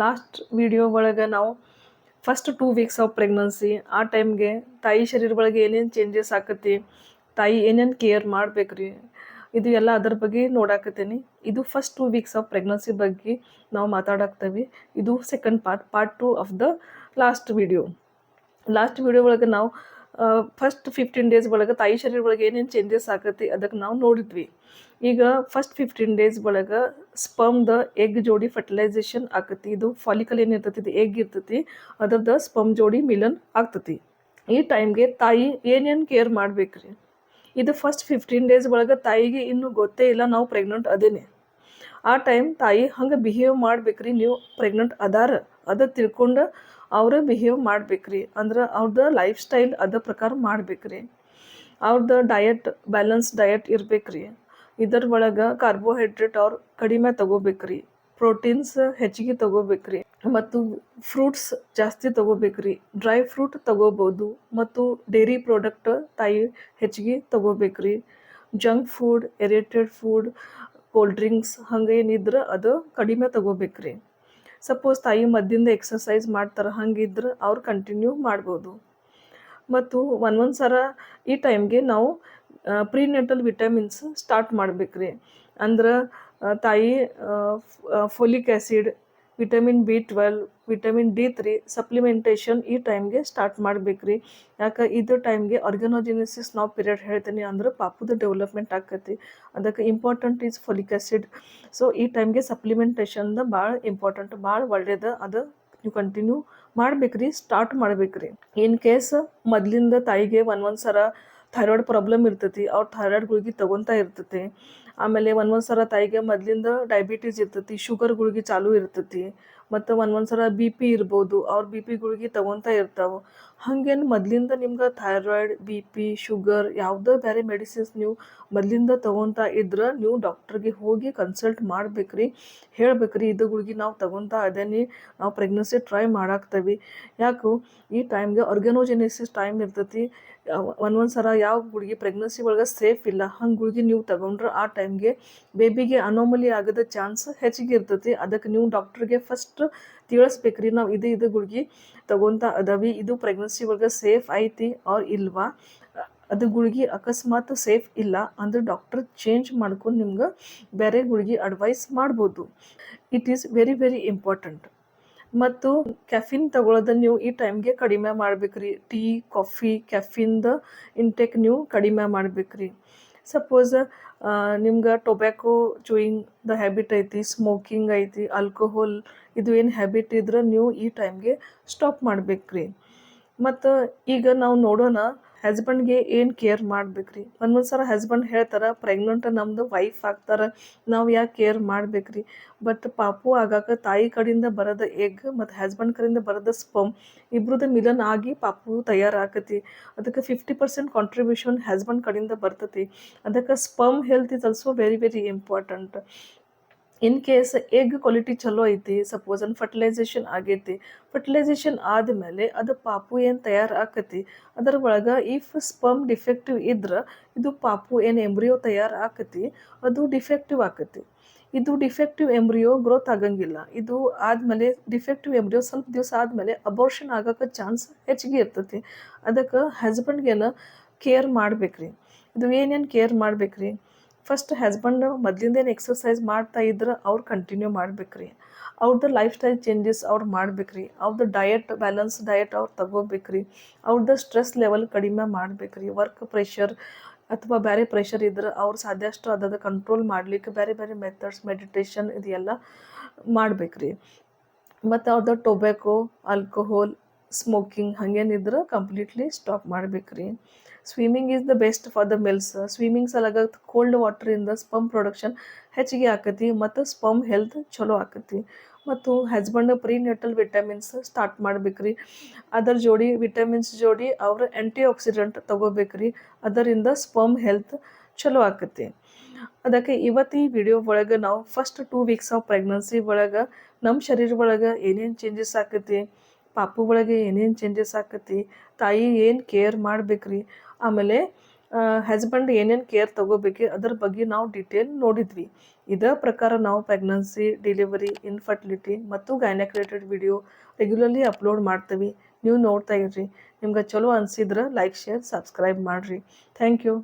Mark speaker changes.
Speaker 1: Last video ಒಳಗೆ ನಾವು first two weeks of pregnancy ಆ ಟೈಮ್ಗೆ ತಾಯಿ ಶರೀರ ಒಳಗೆ ಏನೇನು ಚೇಂಜಸ್ ಆಕತಿ, ತಾಯಿ ಏನೇನು ಕೇರ್ ಮಾಡ್ಬೇಕ್ರಿ, ಇದು ಎಲ್ಲ ಅದ್ರ ಬಗ್ಗೆ ನೋಡಾಕತ್ತೀನಿ. ಇದು first two weeks of pregnancy ಬಗ್ಗೆ ನಾವು ಮಾತಾಡಾಕ್ತೇವೆ. ಇದು second part part two of the last video last video ಒಳಗೆ ನಾವು ಫಸ್ಟ್ ಫಿಫ್ಟೀನ್ ಡೇಸ್ ಒಳಗೆ ತಾಯಿ ಶರೀರ ಒಳಗೆ ಏನೇನು ಚೇಂಜಸ್ ಆಗತ್ತೆ ಅದಕ್ಕೆ ನಾವು ನೋಡಿದ್ವಿ. ಈಗ ಫಸ್ಟ್ ಫಿಫ್ಟೀನ್ ಡೇಸ್ ಒಳಗೆ ಸ್ಪಮ್ದ ಎಗ್ ಜೋಡಿ ಫರ್ಟಿಲೈಸೇಷನ್ ಆಕತಿ. ಇದು ಫಾಲಿಕಲ್ ಏನಿರ್ತೈತಿ ಇದು ಎಗ್ ಇರ್ತೈತಿ. ಅದರದ ಸ್ಪಮ್ ಜೋಡಿ ಮಿಲನ್ ಆಗ್ತತಿ. ಈ ಟೈಮ್ಗೆ ತಾಯಿ ಏನೇನು ಕೇರ್ ಮಾಡ್ಬೇಕ್ರಿ? ಇದು ಫಸ್ಟ್ ಫಿಫ್ಟೀನ್ ಡೇಸ್ ಒಳಗೆ ತಾಯಿಗೆ ಇನ್ನೂ ಗೊತ್ತೇ ಇಲ್ಲ, ನಾವು ಪ್ರೆಗ್ನೆಂಟ್ ಅದೇನೆ. ಆ ಟೈಮ್ ತಾಯಿ ಹಂಗೆ ಬಿಹೇವ್ ಮಾಡ್ಬೇಕ್ರಿ, ನೀವು ಪ್ರೆಗ್ನೆಂಟ್ ಅದಾರ, ಅದ ತಿಳ್ಕೊಂಡು ಅವ್ರ ಬಿಹೇವ್ ಮಾಡ್ಬೇಕ್ರಿ, ಅಂದ್ರೆ ಅವ್ರದ್ದು ಲೈಫ್ ಸ್ಟೈಲ್ ಅದ ಪ್ರಕಾರ ಮಾಡ್ಬೇಕ್ರಿ. ಅವ್ರದ್ದು ಡಯಟ್ ಬ್ಯಾಲೆನ್ಸ್ ಡಯಟ್ ಇರ್ಬೇಕ್ರಿ. ಇದರ ಒಳಗೆ ಕಾರ್ಬೋಹೈಡ್ರೇಟ್ ಅವ್ರು ಕಡಿಮೆ ತಗೋಬೇಕ್ರಿ ಪ್ರೋಟೀನ್ಸ್ ಹೆಚ್ಚಿಗೆ ತಗೋಬೇಕ್ರಿ, ಮತ್ತು ಫ್ರೂಟ್ಸ್ ಜಾಸ್ತಿ ತಗೋಬೇಕ್ರಿ ಡ್ರೈ ಫ್ರೂಟ್ ತಗೋಬೋದು, ಮತ್ತು ಡೈರಿ ಪ್ರಾಡಕ್ಟ್ ತಾಯಿ ಹೆಚ್ಚಿಗೆ ತಗೋಬೇಕ್ರಿ. Junk food aerated food cold drinks ಹಂಗೆ ಏನಿದ್ರೆ ಅದು ಕಡಿಮೆ ತಗೋಬೇಕ್ರಿ. ಸಪೋಸ್ ತಾಯಿ ಮದ್ದಿಂದ ಎಕ್ಸಸೈಸ್ ಮಾಡ್ತಾರೆ ಹಂಗಿದ್ರೆ ಅವ್ರು ಕಂಟಿನ್ಯೂ ಮಾಡ್ಬೋದು. ಮತ್ತು ಒಂದೊಂದು ಸಲ ಈ ಟೈಮ್ಗೆ ನಾವು ಪ್ರೀನೆಟಲ್ ವಿಟಮಿನ್ಸ್ ಸ್ಟಾರ್ಟ್ ಮಾಡ್ಬೇಕ್ರಿ. ಅಂದ್ರೆ ತಾಯಿ folic acid vitamin B twelve, vitamin D three supplementation ಈ ಟೈಮ್ಗೆ ಸ್ಟಾರ್ಟ್ ಮಾಡ್ಬೇಕ್ರಿ. ಯಾಕೆ ಇದು ಟೈಮ್ಗೆ ಆರ್ಗನೋಜಿನಿಸಿಸ್ ನಾವು ಪೀರಿಯಡ್ ಹೇಳ್ತೀನಿ ಅಂದ್ರೆ ಪಾಪುದ ಡೆವಲಪ್ಮೆಂಟ್ ಆಕೈತಿ ಅದಕ್ಕೆ important is folic acid so ಈ ಟೈಮ್ಗೆ ಸಪ್ಲಿಮೆಂಟೇಷನ್ದ ಭಾಳ ಇಂಪಾರ್ಟೆಂಟ್ ಭಾಳ ಒಳ್ಳೇದು. ಅದು ನೀವು ಕಂಟಿನ್ಯೂ ಮಾಡ್ಬೇಕ್ರಿ ಸ್ಟಾರ್ಟ್ ಮಾಡ್ಬೇಕ್ರಿ. ಇನ್ ಕೇಸ್ ಮೊದಲಿಂದ ತಾಯಿಗೆ ಒಂದೊಂದು ಸಲ ಥೈರಾಯ್ಡ್ ಪ್ರಾಬ್ಲಮ್ ಇರ್ತೈತಿ, ಅವ್ರ ಥೈರಾಯ್ಡ್ ಗುಳಿಗೆ ತಗೊತಾ ಇರ್ತೈತಿ. ಆಮೇಲೆ ಒಂದೊಂದು ಸಲ ತಾಯಿಗೆ ಮೊದಲಿಂದ ಡಯಾಬಿಟೀಸ್ ಇರ್ತೈತಿ, ಶುಗರ್ ಗುಳಿಗೆ ಚಾಲೂ ಇರ್ತೈತಿ. ಮತ್ತು ಒಂದೊಂದು ಸಲ ಬಿ ಪಿ ಇರ್ಬೋದು, ಅವ್ರ ಬಿ ಪಿ ಗುಳಿಗೆ ತಗೊತಾ ಇರ್ತಾವೆ. ಹಾಗೇನು ಮೊದಲಿಂದ ನಿಮ್ಗೆ ಥೈರಾಯ್ಡ್ ಬಿ ಪಿ ಶುಗರ್ ಯಾವುದೋ ಬೇರೆ ಮೆಡಿಸಿನ್ಸ್ ನೀವು ಮೊದಲಿಂದ ತಗೊತಾ ಇದ್ರೆ ನೀವು ಡಾಕ್ಟ್ರಿಗೆ ಹೋಗಿ ಕನ್ಸಲ್ಟ್ ಮಾಡ್ಬೇಕ್ರಿ, ಹೇಳ್ಬೇಕ್ರಿ ಇದು ಗುಳಿಗೆ ನಾವು ತಗೊತಾ ಅದೇನಿ, ನಾವು ಪ್ರೆಗ್ನೆನ್ಸಿ ಟ್ರೈ ಮಾಡಾಕ್ತೇವೆ. ಯಾಕೋ ಈ ಟೈಮ್ಗೆ ಆರ್ಗನೋಜೆನೆಸಿಸ್ ಟೈಮ್ ಇರ್ತೈತಿ ಒಂದೊಂದು ಸಲ ಯಾವ ಗುಳಿಗೆ ಪ್ರೆಗ್ನೆನ್ಸಿ ಒಳಗೆ ಸೇಫ್ ಇಲ್ಲ, ಹಂಗೆ ಗುಳಿಗೆ ನೀವು ತಗೊಂಡ್ರೆ ಆ ಟೈಮ್ಗೆ ಬೇಬಿಗೆ ಅನೋಮಲಿ ಆಗದ ಚಾನ್ಸ್ ಹೆಚ್ಚಿಗೆ ಇರ್ತೈತಿ ಅದಕ್ಕೆ ನೀವು ಡಾಕ್ಟ್ರಿಗೆ ಫಸ್ಟ್ ತಿಳಿಸ್ಬೇಕ್ರಿ. ನಾವು ಇದು ಇದು ಗುಳಿಗೆ ತಗೊಂತ ಅದವಿ. ಇದು ಪ್ರೆಗ್ನೆನ್ಸಿ ಒಳಗೆ ಸೇಫ್ ಐತಿ ಅವ್ರ ಇಲ್ವಾ? ಅದು ಗುಳಿಗೆ ಅಕಸ್ಮಾತ್ ಸೇಫ್ ಇಲ್ಲ ಅಂದ್ರೆ ಡಾಕ್ಟರ್ ಚೇಂಜ್ ಮಾಡ್ಕೊಂಡು ನಿಮ್ಗೆ ಬೇರೆ ಗುಳಿಗೆ ಅಡ್ವೈಸ್ ಮಾಡ್ಬೋದು. It is very very important ಮತ್ತು ಕೆಫಿನ್ ತಗೊಳ್ಳೋದನ್ನ ನೀವು ಈ ಟೈಮ್ಗೆ ಕಡಿಮೆ ಮಾಡ್ಬೇಕ್ರಿ. ಟೀ ಕಾಫಿ ಕೆಫಿನ್ದ ಇಂಟೇಕ್ ನೀವು ಕಡಿಮೆ ಮಾಡ್ಬೇಕ್ರಿ. ಸಪೋಸ್ ನಿಮ್ಗೆ ಟೊಬ್ಯಾಕೊ ಚೂಯಿಂಗ್ ದ ಹ್ಯಾಬಿಟ್ ಐತಿ, ಸ್ಮೋಕಿಂಗ್ ಐತಿ ಆಲ್ಕೋಹಾಲ್ ಇದು ಏನು ಹ್ಯಾಬಿಟ್ ಇದ್ರೆ ನೀವು ಈ ಟೈಮ್ಗೆ ಸ್ಟಾಪ್ ಮಾಡ್ಬೇಕ್ರಿ. ಮತ್ತು ಈಗ ನಾವು ನೋಡೋಣ ಹಸ್ಬೆಂಡ್ಗೆ ಏನು ಕೇರ್ ಮಾಡ್ಬೇಕ್ರಿ? ಒಂದೊಂದು ಸಲ ಹಸ್ಬೆಂಡ್ ಹೇಳ್ತಾರೆ ಪ್ರೆಗ್ನೆಂಟ್ ನಮ್ಮದು ವೈಫ್ ಆಗ್ತಾರೆ, ನಾವು ಯಾಕೆ ಕೇರ್ ಮಾಡ್ಬೇಕ್ರಿ? ಬಟ್ ಪಾಪು ಆಗಾಕ ತಾಯಿ ಕಡೆಯಿಂದ ಬರೋದ ಎಗ್ ಮತ್ತು ಹಸ್ಬೆಂಡ್ ಕಡೆಯಿಂದ ಬರೋದ ಸ್ಪಮ್ ಇಬ್ರದ್ದು ಮಿಲನ್ ಆಗಿ ಪಾಪು ತಯಾರಾಕತಿ. ಅದಕ್ಕೆ ಫಿಫ್ಟಿ ಪರ್ಸೆಂಟ್ ಕಾಂಟ್ರಿಬ್ಯೂಷನ್ ಹಸ್ಬೆಂಡ್ ಕಡೆಯಿಂದ ಬರ್ತತಿ. ಅದಕ್ಕೆ sperm health is also very very important in case egg quality ಚಲೋ ಐತಿ, ಸಪೋಸ್ ಅಂದ್ರೆ ಫರ್ಟಿಲೈಸೇಷನ್ ಆಗೈತಿ ಫರ್ಟಿಲೈಸೇಷನ್ ಆದಮೇಲೆ ಅದು ಪಾಪು ಏನು ತಯಾರು ಆಕತಿ. ಅದರ ಒಳಗೆ ಇಫ್ ಸ್ಪಮ್ ಡಿಫೆಕ್ಟಿವ್ ಇದ್ರೆ, ಇದು ಪಾಪು ಏನು ಎಂಬ್ರಿಯೋ ತಯಾರು ಆಕತಿ, ಅದು ಡಿಫೆಕ್ಟಿವ್ ಆಕತಿ. ಇದು ಡಿಫೆಕ್ಟಿವ್ ಎಂಬ್ರಿಯೋ ಗ್ರೋತ್ ಆಗಂಗಿಲ್ಲ. ಇದು ಆದಮೇಲೆ ಡಿಫೆಕ್ಟಿವ್ ಎಂಬ್ರಿಯೋ ಸ್ವಲ್ಪ ದಿವಸ ಆದಮೇಲೆ ಅಬೋರ್ಷನ್ ಆಗೋಕೆ ಚಾನ್ಸ್ ಹೆಚ್ಚಿಗೆ ಇರ್ತೈತಿ. ಅದಕ್ಕೆ ಹಸ್ಬೆಂಡ್ಗೇನು ಕೇರ್ ಮಾಡ್ಬೇಕ್ರಿ. ಇದು ಏನೇನು ಕೇರ್ ಮಾಡ್ಬೇಕ್ರಿ? ಫಸ್ಟ್ ಹಸ್ಬೆಂಡ್ ಮೊದ್ಲಿಂದ ಏನು ಎಕ್ಸಸೈಸ್ ಮಾಡ್ತಾ ಇದ್ರೆ ಅವ್ರು ಕಂಟಿನ್ಯೂ ಮಾಡ್ಬೇಕ್ರಿ. ಅವ್ರದ್ದು ಲೈಫ್ ಸ್ಟೈಲ್ ಚೇಂಜಸ್ ಅವ್ರು ಮಾಡ್ಬೇಕ್ರಿ. ಅವ್ರದ್ದು ಡಯಟ್ ಬ್ಯಾಲೆನ್ಸ್ ಡಯಟ್ ಅವ್ರು ತಗೋಬೇಕ್ರಿ. ಅವ್ರದ್ದು ಸ್ಟ್ರೆಸ್ ಲೆವೆಲ್ ಕಡಿಮೆ ಮಾಡ್ಬೇಕ್ರಿ. ವರ್ಕ್ ಪ್ರೆಷರ್ ಅಥವಾ ಬೇರೆ ಪ್ರೆಷರ್ ಇದ್ರೆ ಅವ್ರು ಸಾಧ್ಯಷ್ಟು ಅದನ್ನು ಕಂಟ್ರೋಲ್ ಮಾಡ್ಲಿಕ್ಕೆ ಬೇರೆ ಬೇರೆ ಮೆಥಡ್ಸ್ ಮೆಡಿಟೇಷನ್ ಇದೆಲ್ಲ ಮಾಡ್ಬೇಕ್ರಿ. ಮತ್ತು ಅವ್ರದ್ದು ಟೊಬ್ಯಾಕೋ ಆಲ್ಕೋಹಾಲ್ ಸ್ಮೋಕಿಂಗ್ ಹಂಗೇನಿದ್ರೆ ಕಂಪ್ಲೀಟ್ಲಿ ಸ್ಟಾಪ್ ಮಾಡ್ಬೇಕ್ರಿ. Swimming is the best for the males swimming ಸಲಾಗ cold ವಾಟ್ರಿಂದ ಸ್ಪಮ್ ಪ್ರೊಡಕ್ಷನ್ ಹೆಚ್ಚಿಗೆ ಆಕತಿ ಮತ್ತು ಸ್ಪಮ್ ಹೆಲ್ತ್ ಚಲೋ ಆಕತಿ. ಮತ್ತು ಹಸ್ಬೆಂಡ್ ಪ್ರೀನೆಟಲ್ ವಿಟಮಿನ್ಸ್ ಸ್ಟಾರ್ಟ್ ಮಾಡ್ಬೇಕ್ರಿ. ಅದರ ಜೋಡಿ ವಿಟಮಿನ್ಸ್ ಜೋಡಿ ಅವರು ಆ್ಯಂಟಿ ಆಕ್ಸಿಡೆಂಟ್ ತಗೋಬೇಕ್ರಿ. ಅದರಿಂದ ಸ್ಪಮ್ ಹೆಲ್ತ್ ಚಲೋ ಆಕತಿ. ಅದಕ್ಕೆ ಇವತ್ತು ಈ ವಿಡಿಯೋ ಒಳಗೆ ನಾವು first two weeks of pregnancy ಒಳಗೆ ನಮ್ಮ ಶರೀರ ಒಳಗೆ ಏನೇನು ಚೇಂಜಸ್ ಆಕತಿ? ಪಾಪು ಒಳಗೆ ಏನೇನು ಚೇಂಜಸ್ ಆಕತಿ, ತಾಯಿ ಏನು ಕೇರ್ ಮಾಡಬೇಕ್ರಿ, ಆಮೇಲೆ ಹಸ್ಬೆಂಡ್ ಏನೇನು ಕೇರ್ ತಗೋಬೇಕು ಅದ್ರ ಬಗ್ಗೆ ನಾವು ಡಿಟೇಲ್ ನೋಡಿದ್ವಿ. ಇದೇ ಪ್ರಕಾರ ನಾವು ಪ್ರೆಗ್ನೆನ್ಸಿ ಡೆಲಿವರಿ ಇನ್ಫರ್ಟಿಲಿಟಿ ಮತ್ತು gynaec related video regularly upload ಮಾಡ್ತೀವಿ. ನೀವು ನೋಡ್ತಾ ಇರ್ರಿ. ನಿಮ್ಗೆ ಚಲೋ ಅನಿಸಿದ್ರೆ ಲೈಕ್ ಶೇರ್ ಸಬ್ಸ್ಕ್ರೈಬ್ ಮಾಡಿರಿ. Thank you